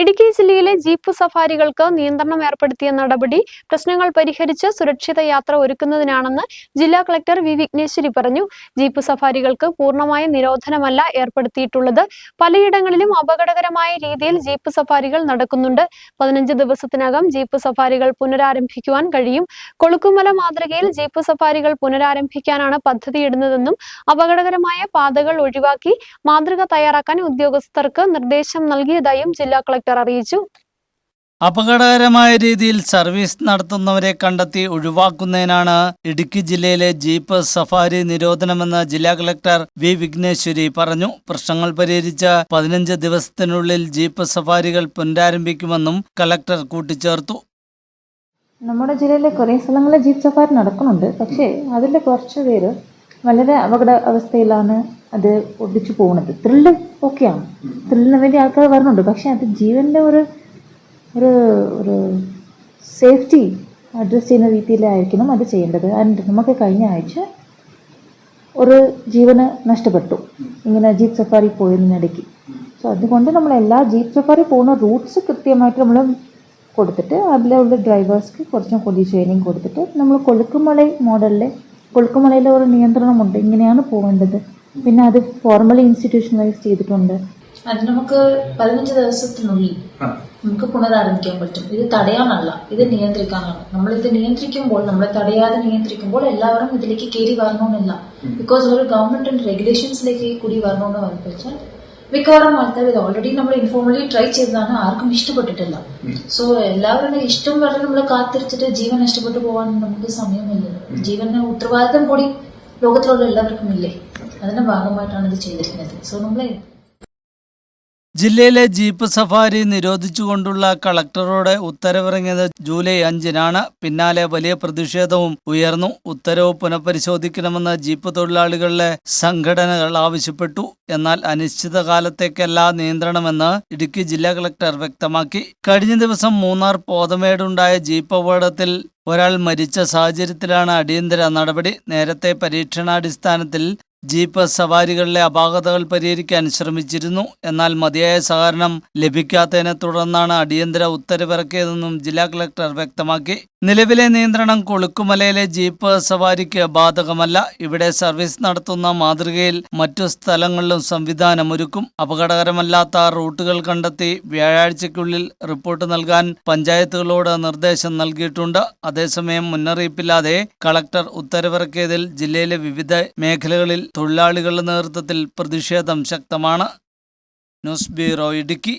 ഇടുക്കി ജില്ലയിലെ ജീപ്പ് സഫാരികൾക്ക് നിയന്ത്രണം ഏർപ്പെടുത്തിയ നടപടി പ്രശ്നങ്ങൾ പരിഹരിച്ച് സുരക്ഷിത യാത്ര ഒരുക്കുന്നതിനാണെന്ന് ജില്ലാ കളക്ടർ വി വിഘ്നേശ്വരി പറഞ്ഞു. ജീപ്പ് സഫാരികൾക്ക് പൂർണമായ നിരോധനമല്ല ഏർപ്പെടുത്തിയിട്ടുള്ളത്. പലയിടങ്ങളിലും അപകടകരമായ രീതിയിൽ ജീപ്പ് സഫാരികൾ നടക്കുന്നുണ്ട്. പതിനഞ്ച് ദിവസത്തിനകം ജീപ്പ് സഫാരികൾ പുനരാരംഭിക്കുവാൻ കഴിയും. കൊളുക്കുമല മാതൃകയിൽ ജീപ്പ് സഫാരികൾ പുനരാരംഭിക്കാനാണ് പദ്ധതിയിടുന്നതെന്നും അപകടകരമായ പാതകൾ ഒഴിവാക്കി മാതൃക തയ്യാറാക്കാൻ ഉദ്യോഗസ്ഥർക്ക് നിർദ്ദേശം നൽകിയതായും ജില്ലാ കളക്ടർ അറിയിച്ചു. അപകടകരമായ രീതിയിൽ സർവീസ് നടത്തുന്നവരെ കണ്ടെത്തി ഒഴിവാക്കുന്നതിനാണ് ഇടുക്കി ജില്ലയിലെ ജീപ്പ് സഫാരി നിരോധനമെന്ന് ജില്ലാ കളക്ടർ വി വിഘ്നേശ്വരി പറഞ്ഞു. പ്രശ്നങ്ങൾ പരിഹരിച്ച പതിനഞ്ച് ദിവസത്തിനുള്ളിൽ ജീപ്പ് സഫാരികൾ പുനരാരംഭിക്കുമെന്നും കളക്ടർ കൂട്ടിച്ചേർത്തു. നമ്മുടെ ജില്ലയിലെ കുറേ സ്ഥലങ്ങളിൽ ജീപ്പ് സഫാരി നടക്കുന്നുണ്ട്. പക്ഷേ അതിൽ കുറച്ച് പേര് വളരെ അപകട അവസ്ഥയിലാണ് അത് ഒടിച്ചു പോകുന്നത് ത്രില്ല് ഓക്കെയാണ് ത്രില്ലിന് വേണ്ടി ആൾക്കാർ വരുന്നുണ്ട്. പക്ഷേ അത് ജീവന്റെ ഒരു ഒരു ഒരു സേഫ്റ്റി അഡ്രസ്സ് ചെയ്യുന്ന രീതിയിലായിരിക്കണം അത് ചെയ്യേണ്ടത്. ആൻഡ് നമുക്ക് കഴിഞ്ഞ ആഴ്ച ഒരു ജീവന് നഷ്ടപ്പെട്ടു. ഇങ്ങനെ ജീപ്പ് സഫാരി പോയതിനിടയ്ക്ക് സോ അതുകൊണ്ട് നമ്മൾ എല്ലാ ജീപ്പ് സഫാരി പോകുന്ന റൂട്ട്സ് കൃത്യമായിട്ട് നമ്മൾ കൊടുത്തിട്ട് അതിലുള്ള ഡ്രൈവേഴ്സ്ക്ക് കുറച്ചും കൂടി ട്രെയിനിങ് കൊടുത്തിട്ട് നമ്മൾ കൊളുക്കുമല മോഡലിൽ കൊളുക്കുമലയിൽ ഒരു നിയന്ത്രണമുണ്ട്. ഇങ്ങനെയാണ് പോകേണ്ടത് പിന്നെ അത് ഫോർമലി ഇൻസ്റ്റിറ്റ്യൂഷണലൈസ് ചെയ്തിട്ടുണ്ട്. അത് നമുക്ക് പതിനഞ്ച് ദിവസത്തിനുള്ളിൽ നമുക്ക് പുനരാരംഭിക്കാൻ പറ്റും. ഇത് തടയാനല്ല ഇത് നിയന്ത്രിക്കാനാണ്. നമ്മൾ ഇത് നിയന്ത്രിക്കുമ്പോൾ നമ്മൾ തടയാതെ നിയന്ത്രിക്കുമ്പോൾ എല്ലാവരും ഇതിലേക്ക് കയറി വരണമെന്നില്ല. ബിക്കോസ് ഒരു ഗവൺമെന്റിന്റെ റെഗുലേഷൻസിലേക്ക് കൂടി വരണമെന്ന് വെച്ചാൽ മിക്കവാറും ആൾക്കാർ ഇത് ഓൾറെഡി നമ്മൾ ഇൻഫോർമലി ട്രൈ ചെയ്തതാണ് ആർക്കും ഇഷ്ടപ്പെട്ടിട്ടില്ല. സോ എല്ലാവരുടെ ഇഷ്ടം വളരെ നമ്മൾ കാത്തിരിച്ചിട്ട് ജീവൻ നഷ്ടപ്പെട്ടു പോകാൻ നമുക്ക് സമയമില്ലല്ലോ. ജീവന് ഉത്തരവാദിത്തം കൂടി ലോകത്തിലുള്ള എല്ലാവർക്കും ഇല്ലേ? അതിന്റെ ഭാഗമായിട്ടാണ് ഇത് ചെയ്തിരിക്കുന്നത്. സോ നമ്മൾ ജില്ലയിലെ ജീപ്പ് സഫാരി നിരോധിച്ചുകൊണ്ടുള്ള കളക്ടറുടെ ഉത്തരവിറങ്ങിയത് ജൂലൈ അഞ്ചിനാണ്. പിന്നാലെ വലിയ പ്രതിഷേധവും ഉയർന്നു. ഉത്തരവ് പുനഃപരിശോധിക്കണമെന്ന് ജീപ്പ് തൊഴിലാളികളിലെ സംഘടനകൾ ആവശ്യപ്പെട്ടു. എന്നാൽ അനിശ്ചിതകാലത്തേക്കല്ല നിയന്ത്രണമെന്ന് ഇടുക്കി ജില്ലാ കളക്ടർ വ്യക്തമാക്കി. കഴിഞ്ഞ ദിവസം മൂന്നാർ പോതമേടുണ്ടായ ജീപ്പ് അപകടത്തിൽ ഒരാൾ മരിച്ച സാഹചര്യത്തിലാണ് അടിയന്തര നടപടി. നേരത്തെ പരീക്ഷണാടിസ്ഥാനത്തിൽ ജീപ്പ് സവാരികളിലെ അപാകതകൾ പരിഹരിക്കാൻ ശ്രമിച്ചിരുന്നു. എന്നാൽ മതിയായ സഹകരണം ലഭിക്കാത്തതിനെ തുടർന്നാണ് അടിയന്തര ഉത്തരവിറക്കിയതെന്നും ജില്ലാ കളക്ടർ വ്യക്തമാക്കി. നിലവിലെ നിയന്ത്രണം കൊളുക്കുമലയിലെ ജീപ്പ് സവാരിക്ക് ബാധകമല്ല. ഇവിടെ സർവീസ് നടത്തുന്ന മാതൃകയിൽ മറ്റു സ്ഥലങ്ങളിലും സംവിധാനം ഒരുക്കും അപകടകരമല്ലാത്ത റൂട്ടുകൾ കണ്ടെത്തി വ്യാഴാഴ്ചയ്ക്കുള്ളിൽ റിപ്പോർട്ട് നൽകാൻ പഞ്ചായത്തുകളോട് നിർദ്ദേശം നൽകിയിട്ടുണ്ട്. അതേസമയം മുന്നറിയിപ്പില്ലാതെ കളക്ടർ ഉത്തരവിറക്കിയതിൽ ജില്ലയിലെ വിവിധ മേഖലകളിൽ തൊഴിലാളികളുടെ നേതൃത്വത്തിൽ പ്രതിഷേധം ശക്തമാണ്. News bureau Idukki.